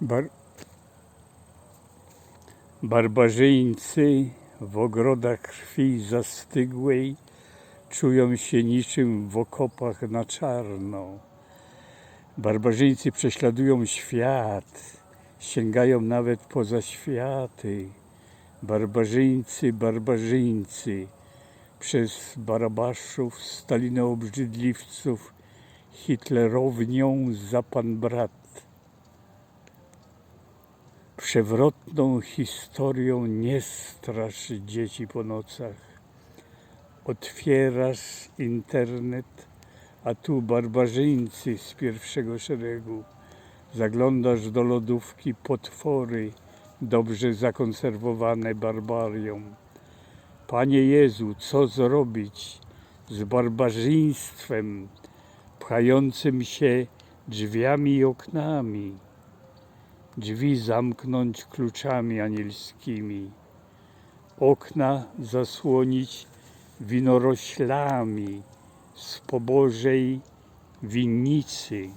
Bar... Barbarzyńcy w ogrodach krwi zastygłej czują się niczym w okopach na czarno. Barbarzyńcy prześladują świat, sięgają nawet poza światy. Barbarzyńcy, barbarzyńcy, przez barabaszów, stalinoobrzydliwców, hitlerownią za pan brat. Przewrotną historią nie strasz dzieci po nocach. Otwierasz internet, a tu barbarzyńcy z pierwszego szeregu. Zaglądasz do lodówki potwory, dobrze zakonserwowane barbarią. Panie Jezu, co zrobić z barbarzyństwem pchającym się drzwiami i oknami? Drzwi zamknąć kluczami anielskimi, okna zasłonić winoroślami z pobożej winnicy.